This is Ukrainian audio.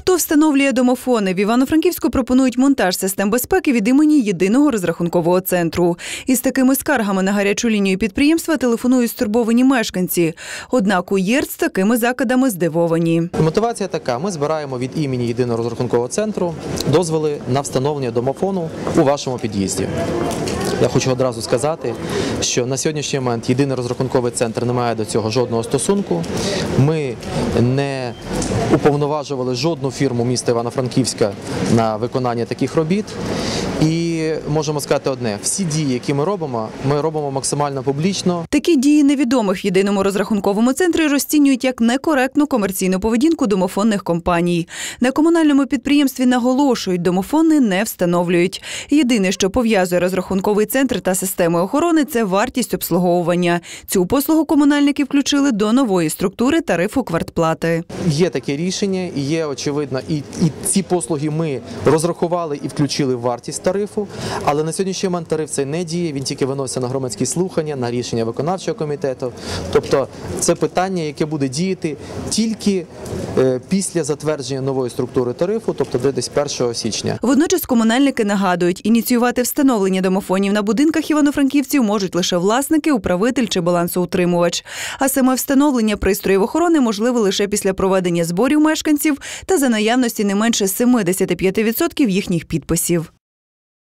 Хто встановлює домофони? В Івано-Франківську пропонують монтаж систем безпеки від імені єдиного розрахункового центру. Із такими скаргами на гарячу лінію підприємства телефонують стурбовані мешканці. Однак у ЄРЦ такими закидами здивовані. Мотивація така: ми збираємо від імені єдиного розрахункового центру дозволи на встановлення домофону у вашому під'їзді. Я хочу одразу сказати, що на сьогоднішній момент єдиний розрахунковий центр не має до цього жодного стосунку. Ми не уповноважували жодну фірму міста Івано-Франківська на виконання таких робіт. І можемо сказати одне: всі дії, які ми робимо, ми робимо максимально публічно. Такі дії невідомих в єдиному розрахунковому центрі розцінюють як некоректну комерційну поведінку домофонних компаній. На комунальному підприємстві наголошують, домофони не встановлюють. Єдине, що пов'язує розрахунковий центр та системи охорони, це вартість обслуговування. Цю послугу комунальники включили до нової структури тарифу квартплати. Є таке рішення, і є очевидно, і, і ці послуги ми розрахували і включили в вартість тарифу. Але на сьогоднішній момент тариф цей не діє. Він тільки виноситься на громадські слухання, на рішення виконавчого комітету. Тобто, це питання, яке буде діяти тільки е, після затвердження нової структури тарифу, тобто де десь 1 січня. Водночас комунальники нагадують, ініціювати встановлення домофонів на будинках івано-франківців можуть лише власники, управитель чи балансоутримувач. А саме встановлення пристроїв охорони можливе лише після проведення зборів мешканців та за наявності не менше 75% їхніх підписів.